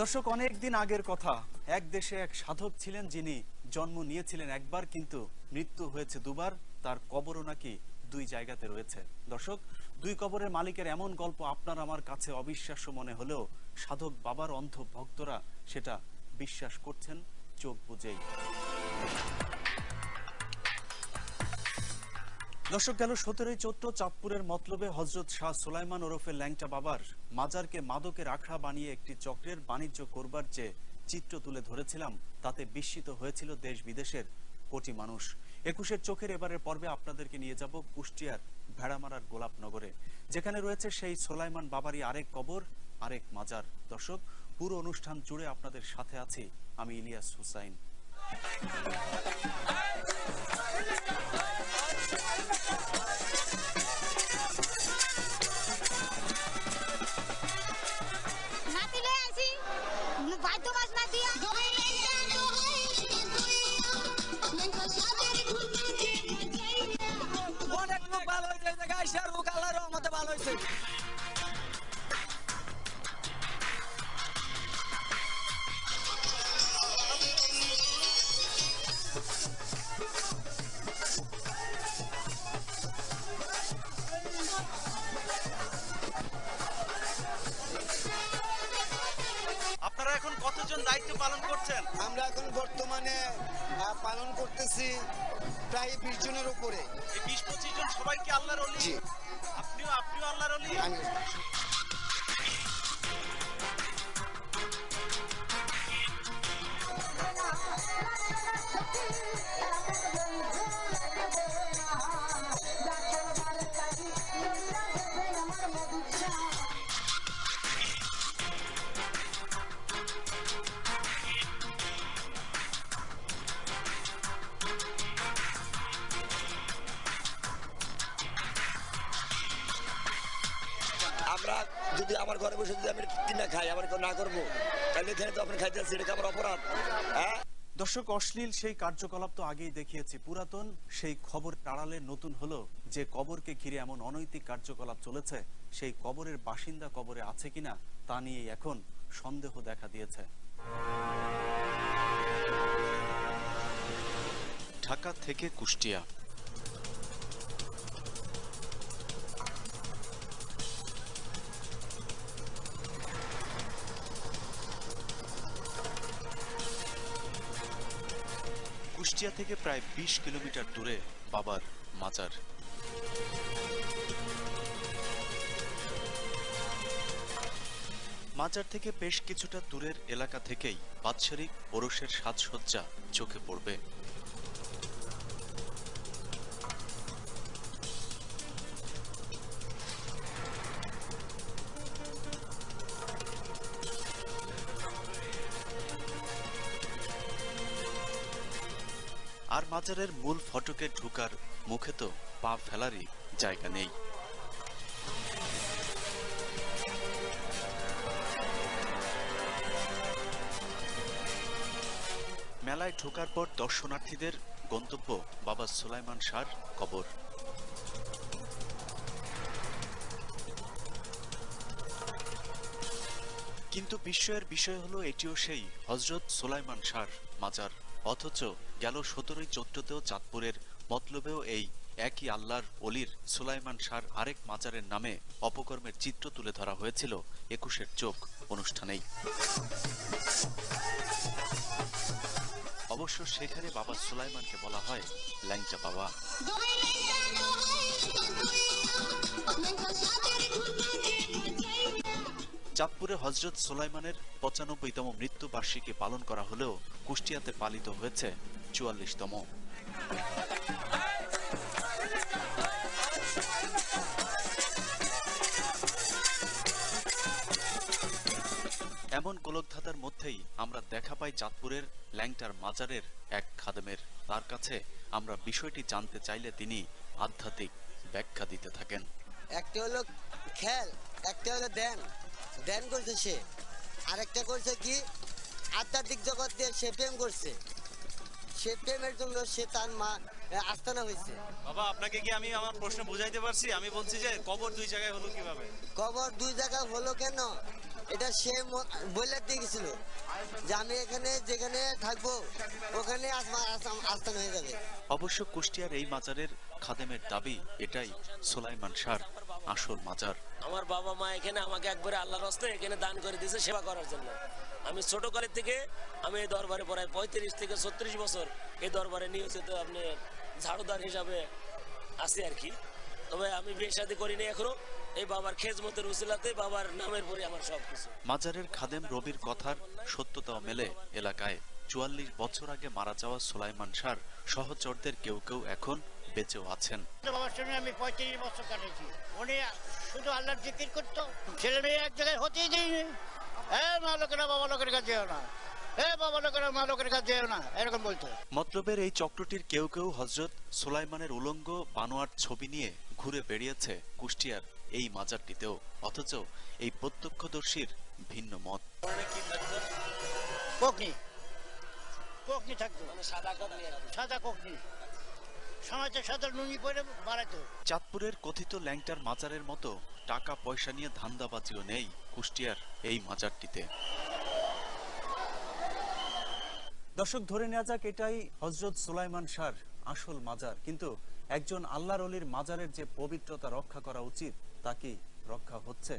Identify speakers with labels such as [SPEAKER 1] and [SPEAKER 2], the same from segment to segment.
[SPEAKER 1] দর্শক, অনেক দিন আগের কথা। এক দেশে এক সাধক ছিলেন যিনি জন্ম নিয়েছিলেন একবার, কিন্তু মৃত্যু হয়েছে দুবার। তার কবরও নাকি দুই জায়গাতে রয়েছে। দর্শক, দুই কবরের মালিকের এমন গল্প আপনার আমার কাছে অবিশ্বাস্য মনে হলেও সাধক বাবার অন্ধ ভক্তরা সেটা বিশ্বাস করছেন, চোখ বুঝেই দর্শক, গেল সতেরোই চৈত্র চাঁদপুরের মতলবে হজরত শাহ সুলাইমান ওরফে ল্যাংটা বাবার মাজারকে মাদকের আখড়া বানিয়ে একটি চক্রের বাণিজ্য করবার যে চিত্র তুলে ধরেছিলাম, তাতে বিস্মিত হয়েছিল দেশ বিদেশের কোটি মানুষ। একুশের চোখের এবারের পর্বে আপনাদেরকে নিয়ে যাব কুষ্টিয়ার ভেড়ামারার গোলাপনগরে, যেখানে রয়েছে সেই সোলাইমান বাবারই আরেক কবর, আরেক মাজার। দর্শক, পুরো অনুষ্ঠান জুড়ে আপনাদের সাথে আছি আমি ইলিয়াস হুসাইন। কতজন দায়িত্ব পালন করছেন?
[SPEAKER 2] আমরা এখন বর্তমানে পালন করতেছি প্রায় বিশ জনের উপরে।
[SPEAKER 1] বিশ পঁচিশ জন সবাইকে আল্লাহর অলি? আপনিও আপনিও আল্লাহর অলি?
[SPEAKER 2] আমি। আমরা যদি আমার ঘরে বসে যদি আমি কিনা খাই কেউ না করব? তাহলে এখানে তো আপনি খাইতে আসছি এটা আমার অপরাধ? হ্যাঁ?
[SPEAKER 1] দর্শক অশ্লীল সেই কার্যকলাপ তো আগেই দেখিয়েছি। পুরাতন সেই খবর টাড়ালে নতুন হলো যে কবরকে ঘিরে এমন অনৈতিক কার্যকলাপ চলেছে। সেই কবরের বাসিন্দা কবরে আছে কিনা তা নিয়ে এখন সন্দেহ দেখা দিয়েছে। ঢাকা থেকে কুষ্টিয়া। কুষ্টিয়া থেকে প্রায় বিশ কিলোমিটার দূরে বাবার মাজার। মাজার থেকে বেশ কিছুটা দূরের এলাকা থেকেই বাৎসরিক ওরসের সাজসজ্জা চোখে পড়বে। আর মাজারের মূল ফটকে ঢুকার মুখে তো পা ফেলারই জায়গা নেই। মেলায় ঢোকার পর দর্শনার্থীদের গন্তব্য বাবা সুলাইমান শাহর কবর। কিন্তু বিস্ময়ের বিষয় হলো, এটিও সেই হজরত সুলাইমান শাহর মাজার। অথচ গেল সতেরোই চৈত্রতেও চাঁদপুরের মতলবেও এই একই আল্লাহর অলির সুলাইমান শাহর আরেক মাজারের নামে অপকর্মের চিত্র তুলে ধরা হয়েছিল একুশের চোখ অনুষ্ঠানেই অবশ্য সেখানে বাবা সুলাইমানকে বলা হয় ল্যাংচা বাবা চাঁদপুরে হজরত সুলাইমানের পঁচানব্বইতম মৃত্যু বার্ষিকী পালন করা হলেও কুষ্টিয়াতে পালিত হয়েছে চুয়াল্লিশতম। এমন গোলকধাঁধার মধ্যেই আমরা দেখা পাই চাঁদপুরের ল্যাংটার মাজারের এক খাদেমের। তার কাছে আমরা বিষয়টি জানতে চাইলে তিনি আধ্যাত্মিক ব্যাখ্যা দিতে থাকেন।
[SPEAKER 3] একটা হলো খেল, একটা হলো ধ্যান। ধ্যান করছে সে। আরেকটা করছে কি? আধ্যাত্মিক জগৎ দিয়ে সে প্রেম করছে। সে প্রেমের জন্য সে তার মা আস্তানা হয়েছে।
[SPEAKER 1] বাবা আপনাকে কি আমি আমার প্রশ্ন বুঝাইতে পারছি? আমি বলছি যে কবর দুই জায়গায় হলো কীভাবে?
[SPEAKER 3] কবর দুই জায়গা হলো কেন? এটা সে বলে দিয়ে গেছিল যে আমি এখানে যেখানে থাকব ওখানে আস্থান হয়ে যাবে।
[SPEAKER 1] অবশ্য কুষ্টিয়ার এই মাজারের খাদেমের দাবি এটাই সোলাইমান শাহর আসল মাজার।
[SPEAKER 4] আমার বাবা মা এখানে আমাকে একবারে আল্লাহর হস্তে এখানে দান করে দিয়েছে সেবা করার জন্য। আমি ছোট কালের থেকে আমি এই দরবারে প্রায় পঁয়ত্রিশ থেকে ছত্রিশ বছর এই দরবারে নিয়োজিত আপনি ঝাড়ুদার হিসাবে আছি আর কি। তবে আমি বিয়ে শাদী করিনি এখনও। এই বাবার খেজমতের উসিলাতে বাবার নামের পরে আমার সব কিছু
[SPEAKER 1] মাজারের খাদেম রবির কথার সত্যতাও মেলে এলাকায়। চুয়াল্লিশ বছর আগে মারা যাওয়া সোলাইমান শাহর সহচরদের কেউ কেউ এখন বেঁচেও আছেন।
[SPEAKER 5] বাবার সঙ্গে আমি পঁয়ত্রিশ বছর কাটাইছি উনি শুধু আল্লাহর জিকির করতো ছেলে মেয়ে এক জায়গায় হতেই দেয়নি। এ মা লোকেরা বাবা লোকের কাছে না।
[SPEAKER 1] মতলবের এই চক্রটির কেউ কেউ হজরত সুলাইমানের উলঙ্গ বানোয়ার ছবি নিয়ে ঘুরে বেরিয়েছে কুষ্টিয়ার এই মাজারটিতেও। অথচ এই প্রত্যক্ষদর্শীর ভিন্ন মত।
[SPEAKER 5] কোকনি কোকনি থাকতো।
[SPEAKER 4] সাদা
[SPEAKER 5] কোকনি বাড়াতো
[SPEAKER 1] চাঁদপুরের কথিত ল্যাংটার মাজারের মতো টাকা পয়সা নিয়ে ধান্দাবাজিও নেই কুষ্টিয়ার এই মাজারটিতে। দর্শক ধরে নেওয়া যাক এটাই হজরত সুলাইমান শাহর আসল মাজার। কিন্তু একজন আল্লাহর অলির মাজারের যে পবিত্রতা রক্ষা করা উচিত তা কি রক্ষা হচ্ছে?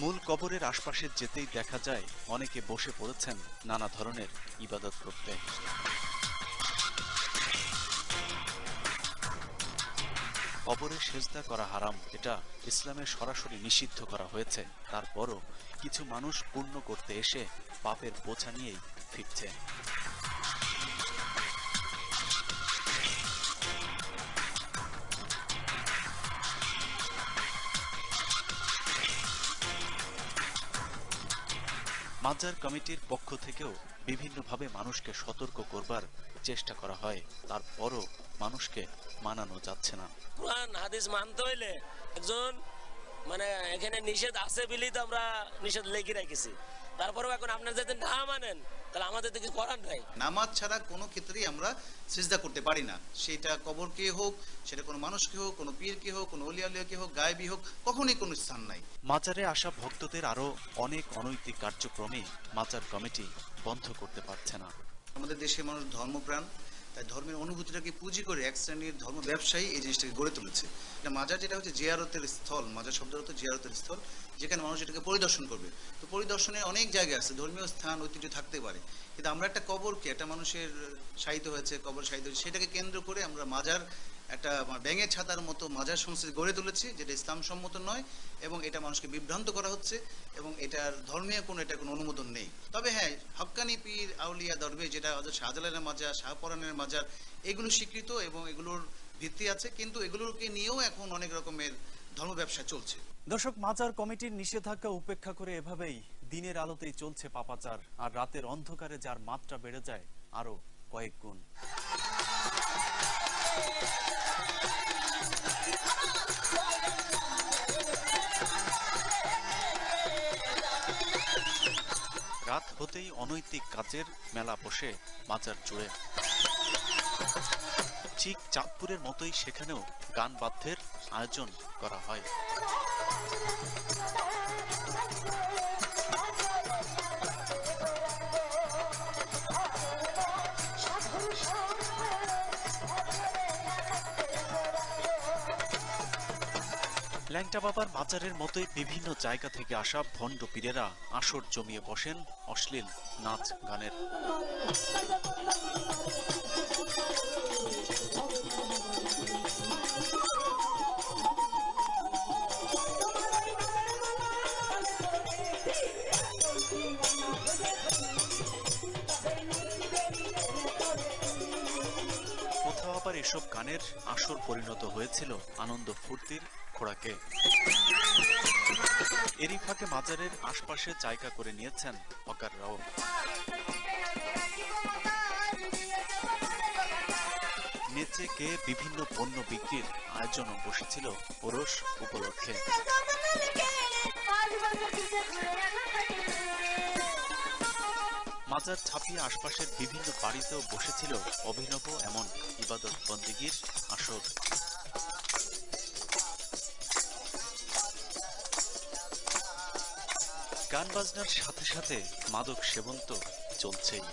[SPEAKER 1] মূল কবরের আশপাশে যেতেই দেখা যায়, অনেকে বসে পড়েছেন নানা ধরনের ইবাদত করতে। কবরে সেজদা করা হারাম, এটা ইসলামে সরাসরি নিষিদ্ধ করা হয়েছে। তারপরও কিছু মানুষ পূর্ণ করতে এসে পাপের বোঝা নিয়েই ফিরছে। মাজার কমিটির পক্ষ থেকেও বিভিন্নভাবে মানুষকে সতর্ক করবার চেষ্টা করা হয়। তারপরও মানুষকে মানানো যাচ্ছে না।
[SPEAKER 4] কোরআন, হাদিস মানতে হইলে একজন মানে এখানে নিষেধ আছে বলেই তো আমরা নিষেধ লেগে রেখেছি। তারপরেও এখন আপনারা যদি না মানেন তাহলে আমাদের তো কিছু করার নাই।
[SPEAKER 6] নামাজ ছাড়া কোনো ক্ষেত্রেই আমরা সিজদা করতে পারি না। সেটা কবরকে হোক সেটা কোনো মানুষকে হোক কোনো পীরকে হোক কোনো অলিয়ালিয়াকে হোক গায়েবি হোক কখনোই কোনো স্থান নাই।
[SPEAKER 1] মাজারে আসা ভক্তদের আরও অনেক অনৈতিক কার্যক্রমে মাজার কমিটি বন্ধ করতে পারছে না।
[SPEAKER 6] আমাদের দেশের মানুষ ধর্মপ্রাণ তাই ধর্মের অনুভূতিটাকে পুঁজি করে এক শ্রেণির ধর্ম ব্যবসায়ী এই জিনিসটাকে গড়ে তুলেছে। এটা মাজার যেটা হচ্ছে জিয়ারতের স্থল, মাজার শব্দের অর্থ জিয়ারতের স্থল, যেখানে মানুষ এটাকে পরিদর্শন করবে। তো পরিদর্শনে অনেক জায়গা আছে, ধর্মীয় স্থান, ঐতিহ্য থাকতে পারে। কিন্তু আমরা একটা কবরকে, একটা মানুষের সাহিত্য হয়েছে, কবর সাহিত্য হয়েছে, সেটাকে কেন্দ্র করে আমরা মাজার একটা ব্যাঙের ছাতার মতো মাজার সংস্কৃতি গড়ে তুলেছি, যেটা ইসলাম সম্মত নয় এবং এটা মানুষকে বিভ্রান্ত করা হচ্ছে এবং এটার ধর্মীয় কোনো এটা কোনো অনুমোদন নেই। তবে হ্যাঁ হক্কানি পীর আউলিয়া দরবে যেটা হয়তো শাহজালালের মাজার, শাহপরানের মাজার, এগুলো স্বীকৃত এবং এগুলোর ভিত্তি আছে, কিন্তু এগুলোকে নিয়েও এখন অনেক রকমের ধর্ম ব্যবসা চলছে।
[SPEAKER 1] দর্শক, মাজার কমিটির নিষেধাজ্ঞা উপেক্ষা করে এভাবেই দিনের আলোতেই চলছে পাপাচার, আর রাতের অন্ধকারে যার মাত্রা বেড়ে যায় আরও কয়েক গুণ। রাত হতেই অনৈতিক কাজের মেলা বসে মাজার জুড়ে। ঠিক চাঁদপুরের মতোই সেখানেও গান বাদ্যের আয়োজন করা হয়। ল্যাংটা বাবার মাজারের মতোই বিভিন্ন জায়গা থেকে আসা ভণ্ড পীরেরা আসর জমিয়ে বসেন অশ্লীল নাচ গানের। কোথাও এসব গানের আসর পরিণত হয়েছিল আনন্দ ফুর্তির খোরাকে। এরই ফাঁকে মাজারের আশপাশে জায়গা করে নিয়েছেন হকাররাও নেচে গেয়ে বিভিন্ন পণ্য বিক্রির আয়োজনও বসেছিল ওরস উপলক্ষে। মাজার ছাপিয়ে আশপাশের বিভিন্ন বাড়িতেও বসেছিল অভিনব এমন ইবাদত বন্দিগির আসর। গান বাজনার সাথে সাথে মাদক সেবন তো চলছেই।